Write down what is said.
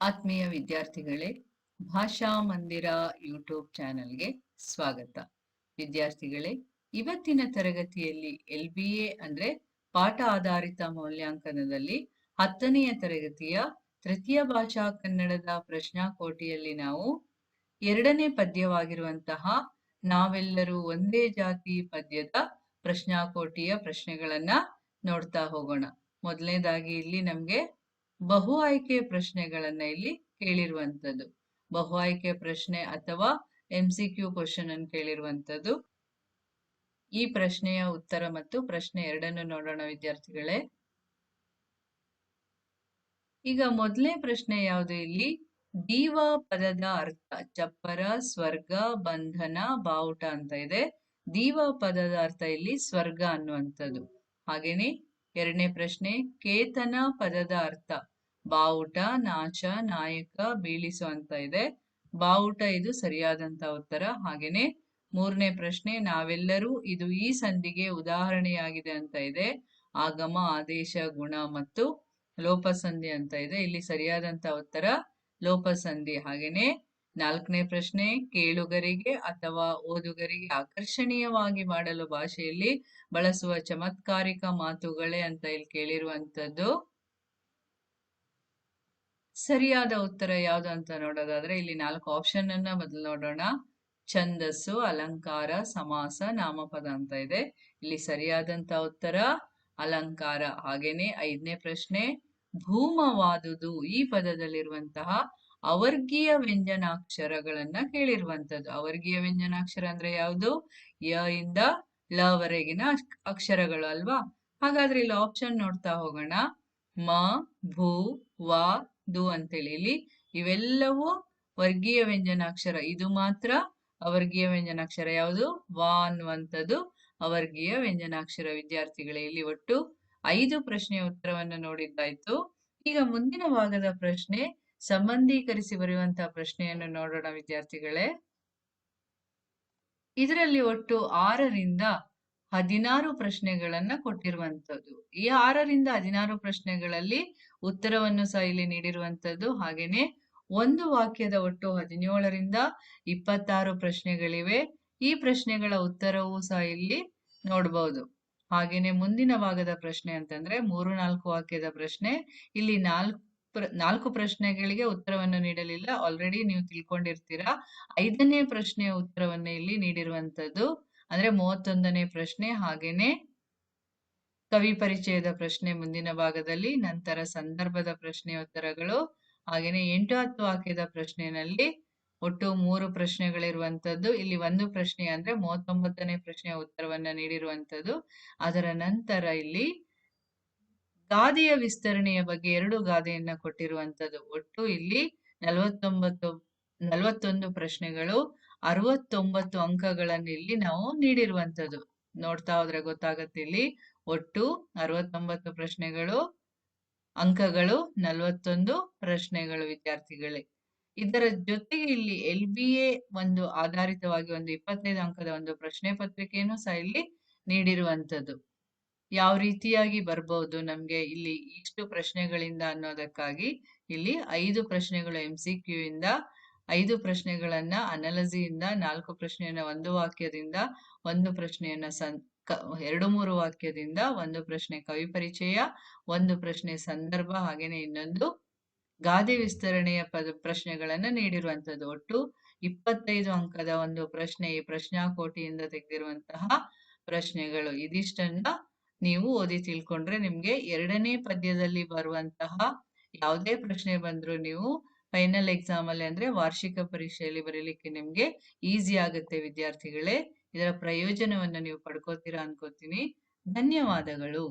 ಆತ್ಮೀಯ ವಿದ್ಯಾರ್ಥಿಗಳೇ, ಭಾಷಾ ಮಂದಿರ ಯೂಟ್ಯೂಬ್ ಚಾನೆಲ್ಗೆ ಸ್ವಾಗತ. ವಿದ್ಯಾರ್ಥಿಗಳೇ, ಇವತ್ತಿನ ತರಗತಿಯಲ್ಲಿ ಎಲ್ ಬಿ ಎ ಅಂದ್ರೆ ಪಾಠ ಆಧಾರಿತ ಮೌಲ್ಯಾಂಕನದಲ್ಲಿ ಹತ್ತನೆಯ ತರಗತಿಯ ತೃತೀಯ ಭಾಷಾ ಕನ್ನಡದ ಪ್ರಶ್ನಾಕೋಟಿಯಲ್ಲಿ ನಾವು ಎರಡನೇ ಪದ್ಯವಾಗಿರುವಂತಹ ನಾವೆಲ್ಲರೂ ಒಂದೇ ಜಾತಿ ಪದ್ಯದ ಪ್ರಶ್ನಾಕೋಟಿಯ ಪ್ರಶ್ನೆಗಳನ್ನ ನೋಡ್ತಾ ಹೋಗೋಣ. ಮೊದಲನೇದಾಗಿ ಇಲ್ಲಿ ನಮ್ಗೆ ಬಹು ಆಯ್ಕೆ ಪ್ರಶ್ನೆಗಳನ್ನ ಇಲ್ಲಿ ಕೇಳಿರುವಂತದ್ದು ಬಹು ಆಯ್ಕೆ ಪ್ರಶ್ನೆ ಅಥವಾ ಎಂ ಸಿ ಕ್ಯೂ ಕ್ವಶನ್ ಅನ್ನು ಕೇಳಿರುವಂತದ್ದು ಈ ಪ್ರಶ್ನೆಯ ಉತ್ತರ ಮತ್ತು ಪ್ರಶ್ನೆ ಎರಡನ್ನು ನೋಡೋಣ ವಿದ್ಯಾರ್ಥಿಗಳೇ. ಈಗ ಮೊದಲನೇ ಪ್ರಶ್ನೆ ಯಾವುದು ಇಲ್ಲಿ? ದೀವ ಪದದ ಅರ್ಥ ಚಪ್ಪರ, ಸ್ವರ್ಗ, ಬಂಧನ, ಬಾವುಟ ಅಂತ ಇದೆ. ದೀವ ಪದದ ಅರ್ಥ ಇಲ್ಲಿ ಸ್ವರ್ಗ ಅನ್ನುವಂಥದ್ದು. ಹಾಗೇನೆ ಎರಡನೇ ಪ್ರಶ್ನೆ ಕೇತನ ಪದದ ಅರ್ಥ ಬಾವುಟ, ನಾಚ, ನಾಯಕ ಬೀಳಿಸು ಅಂತ ಇದೆ. ಬಾವುಟ ಇದು ಸರಿಯಾದಂತ ಉತ್ತರ. ಹಾಗೇನೆ ಮೂರನೇ ಪ್ರಶ್ನೆ, ನಾವೆಲ್ಲರೂ ಇದು ಈ ಸಂಧಿಗೆ ಉದಾಹರಣೆಯಾಗಿದೆ ಅಂತ ಇದೆ. ಆಗಮ, ಆದೇಶ, ಗುಣ ಮತ್ತು ಲೋಪಸಂಧಿ ಅಂತ ಇದೆ. ಇಲ್ಲಿ ಸರಿಯಾದಂತ ಉತ್ತರ, ಲೋಪಸಂಧಿ. ಹಾಗೇನೆ ನಾಲ್ಕನೇ ಪ್ರಶ್ನೆ, ಕೇಳುಗರಿಗೆ ಅಥವಾ ಓದುಗರಿಗೆ ಆಕರ್ಷಣೀಯವಾಗಿ ಮಾಡಲು ಭಾಷೆಯಲ್ಲಿ ಬಳಸುವ ಚಮತ್ಕಾರಿಕ ಮಾತುಗಳೇ ಅಂತ ಇಲ್ಲಿ ಕೇಳಿರುವಂತದ್ದು. ಸರಿಯಾದ ಉತ್ತರ ಯಾವುದು ಅಂತ ನೋಡೋದಾದ್ರೆ ಇಲ್ಲಿ ನಾಲ್ಕು ಆಪ್ಷನ್ ಅನ್ನ ಮೊದಲು ನೋಡೋಣ. ಛಂದಸ್ಸು, ಅಲಂಕಾರ, ಸಮಾಸ, ನಾಮಪದ ಅಂತ ಇದೆ. ಇಲ್ಲಿ ಸರಿಯಾದಂತ ಉತ್ತರ, ಅಲಂಕಾರ. ಹಾಗೇನೆ ಐದನೇ ಪ್ರಶ್ನೆ, ಭೂಮವಾದುದು ಈ ಪದದಲ್ಲಿರುವಂತಹ ಅವರ್ಗೀಯ ವ್ಯಂಜನಾಕ್ಷರಗಳನ್ನ ಕೇಳಿರುವಂತದ್ದು ಅವರ್ಗೀಯ ವ್ಯಂಜನಾಕ್ಷರ ಅಂದ್ರೆ ಯಾವುದು? ಯ ಇಂದ ಲ ವರೆಗಿನ ಅಕ್ಷರಗಳು ಅಲ್ವಾ? ಹಾಗಾದ್ರೆ ಇಲ್ಲಿ ಆಪ್ಷನ್ ನೋಡ್ತಾ ಹೋಗೋಣ. ಮ, ಭೂ, ವ ದು ಅಂತೇಳಿ. ಇಲ್ಲಿ ಇವೆಲ್ಲವೂ ವರ್ಗೀಯ ವ್ಯಂಜನಾಕ್ಷರ. ಇದು ಮಾತ್ರ ಅವರ್ಗೀಯ ವ್ಯಂಜನಾಕ್ಷರ. ಯಾವುದು? ವಾ ಅನ್ನುವಂಥದ್ದು ಅವರ್ಗೀಯ ವ್ಯಂಜನಾಕ್ಷರ ವಿದ್ಯಾರ್ಥಿಗಳೇ. ಇಲ್ಲಿ ಒಟ್ಟು ಐದು ಪ್ರಶ್ನೆಯ ಉತ್ತರವನ್ನು ನೋಡಿದ್ದಾಯ್ತು. ಈಗ ಮುಂದಿನ ಭಾಗದ ಪ್ರಶ್ನೆ ಸಂಬಂಧೀಕರಿಸಿ ಬರೆಯುವಂತಹ ಪ್ರಶ್ನೆಯನ್ನು ನೋಡೋಣ ವಿದ್ಯಾರ್ಥಿಗಳೇ. ಇದರಲ್ಲಿ ಒಟ್ಟು ಆರರಿಂದ ಹದಿನಾರು ಪ್ರಶ್ನೆಗಳನ್ನ ಕೊಟ್ಟಿರುವಂತದ್ದು ಈ ಆರರಿಂದ ಹದಿನಾರು ಪ್ರಶ್ನೆಗಳಲ್ಲಿ ಉತ್ತರವನ್ನು ಸಹ ಇಲ್ಲಿ ನೀಡಿರುವಂತದ್ದು ಹಾಗೇನೆ ಒಂದು ವಾಕ್ಯದ ಒಟ್ಟು ಹದಿನೇಳರಿಂದ ಇಪ್ಪತ್ತಾರು ಪ್ರಶ್ನೆಗಳಿವೆ. ಈ ಪ್ರಶ್ನೆಗಳ ಉತ್ತರವೂ ಸಹ ಇಲ್ಲಿ ನೋಡಬಹುದು ಹಾಗೇನೆ ಮುಂದಿನ ಭಾಗದ ಪ್ರಶ್ನೆ ಅಂತಂದ್ರೆ ಮೂರು ನಾಲ್ಕು ವಾಕ್ಯದ ಪ್ರಶ್ನೆ. ಇಲ್ಲಿ ನಾಲ್ಕು ನಾಲ್ಕು ಪ್ರಶ್ನೆಗಳಿಗೆ ಉತ್ತರವನ್ನು ನೀಡಲಿಲ್ಲ. ಆಲ್ರೆಡಿ ನೀವು ತಿಳ್ಕೊಂಡಿರ್ತೀರಾ. ಐದನೇ ಪ್ರಶ್ನೆಯ ಉತ್ತರವನ್ನು ಇಲ್ಲಿ ನೀಡಿರುವಂತದ್ದು ಅಂದ್ರೆ ಮೂವತ್ತೊಂದನೇ ಪ್ರಶ್ನೆ ಹಾಗೇನೆ ಕವಿ ಪರಿಚಯದ ಪ್ರಶ್ನೆ ಮುಂದಿನ ಭಾಗದಲ್ಲಿ, ನಂತರ ಸಂದರ್ಭದ ಪ್ರಶ್ನೆ ಉತ್ತರಗಳು, ಹಾಗೇನೆ ಎಂಟು ಹತ್ತು ವಾಕ್ಯದ ಪ್ರಶ್ನೆನಲ್ಲಿ ಒಟ್ಟು ಮೂರು ಪ್ರಶ್ನೆಗಳಿರುವಂತದ್ದು. ಇಲ್ಲಿ ಒಂದು ಪ್ರಶ್ನೆ ಅಂದ್ರೆ ಮೂವತ್ತೊಂಬತ್ತನೇ ಪ್ರಶ್ನೆಯ ಉತ್ತರವನ್ನ ನೀಡಿರುವಂತದ್ದು. ಅದರ ನಂತರ ಇಲ್ಲಿ ಗಾದೆಯ ವಿಸ್ತರಣೆಯ ಬಗ್ಗೆ ಎರಡು ಗಾದೆಯನ್ನ ಕೊಟ್ಟಿರುವಂತದ್ದು. ಒಟ್ಟು ಇಲ್ಲಿ ನಲವತ್ತೊಂಬತ್ತು, ನಲವತ್ತೊಂದು ಪ್ರಶ್ನೆಗಳು. ಅರವತ್ತೊಂಬತ್ತು ಅಂಕಗಳನ್ನು ಇಲ್ಲಿ ನಾವು ನೀಡಿರುವಂತದ್ದು ನೋಡ್ತಾ ಹೋದ್ರೆ ಗೊತ್ತಾಗತ್ತೆ ಇಲ್ಲಿ. ಒಟ್ಟು ಅರವತ್ತೊಂಬತ್ತು ಪ್ರಶ್ನೆಗಳು, ಅಂಕಗಳು, ನಲವತ್ತೊಂದು ಪ್ರಶ್ನೆಗಳು ವಿದ್ಯಾರ್ಥಿಗಳೇ. ಇದರ ಜೊತೆಗೆ ಇಲ್ಲಿ ಎಲ್ ಬಿ ಎ ಒಂದು ಆಧಾರಿತವಾಗಿ ಒಂದು ಇಪ್ಪತ್ತೈದು ಅಂಕದ ಒಂದು ಪ್ರಶ್ನೆ ಪತ್ರಿಕೆಯನ್ನು ಸಹ ಇಲ್ಲಿ ನೀಡಿರುವಂತದ್ದು ಯಾವ ರೀತಿಯಾಗಿ ಬರ್ಬಹುದು ನಮ್ಗೆ ಇಲ್ಲಿ ಇಷ್ಟು ಪ್ರಶ್ನೆಗಳಿಂದ ಅನ್ನೋದಕ್ಕಾಗಿ ಇಲ್ಲಿ ಐದು ಪ್ರಶ್ನೆಗಳು ಎಂ ಸಿ ಕ್ಯೂ ಇಂದ ಐದು ಪ್ರಶ್ನೆಗಳನ್ನ ಅನಲಜಿಯಿಂದ, ನಾಲ್ಕು ಪ್ರಶ್ನೆಯನ್ನ ಒಂದು ವಾಕ್ಯದಿಂದ, ಒಂದು ಪ್ರಶ್ನೆಯನ್ನ ಸನ್ ಎರಡು ಮೂರು ವಾಕ್ಯದಿಂದ, ಒಂದು ಪ್ರಶ್ನೆ ಕವಿ ಪರಿಚಯ, ಒಂದು ಪ್ರಶ್ನೆ ಸಂದರ್ಭ, ಹಾಗೇನೆ ಇನ್ನೊಂದು ಗಾದೆ ವಿಸ್ತರಣೆಯ ಪದ, ಪ್ರಶ್ನೆಗಳನ್ನ ನೀಡಿರುವಂತದ್ದು ಒಟ್ಟು ಇಪ್ಪತ್ತೈದು ಅಂಕದ ಒಂದು ಪ್ರಶ್ನೆ ಈ ಪ್ರಶ್ನಾಕೋಟಿಯಿಂದ ತೆಗೆದಿರುವಂತಹ ಪ್ರಶ್ನೆಗಳು. ಇದಿಷ್ಟನ್ನ ನೀವು ಓದಿ ತಿಳ್ಕೊಂಡ್ರೆ ನಿಮ್ಗೆ ಎರಡನೇ ಪದ್ಯದಲ್ಲಿ ಬರುವಂತಹ ಯಾವುದೇ ಪ್ರಶ್ನೆ ಬಂದ್ರು ನೀವು ಫೈನಲ್ ಎಕ್ಸಾಮ್ ಅಲ್ಲಿ ಅಂದ್ರೆ ವಾರ್ಷಿಕ ಪರೀಕ್ಷೆಯಲ್ಲಿ ಬರೀಲಿಕ್ಕೆ ನಿಮ್ಗೆ ಈಸಿ ಆಗುತ್ತೆ ವಿದ್ಯಾರ್ಥಿಗಳೇ. ಇದರ ಪ್ರಯೋಜನವನ್ನ ನೀವು ಪಡ್ಕೋತೀರಾ ಅನ್ಕೋತೀನಿ ಧನ್ಯವಾದಗಳು.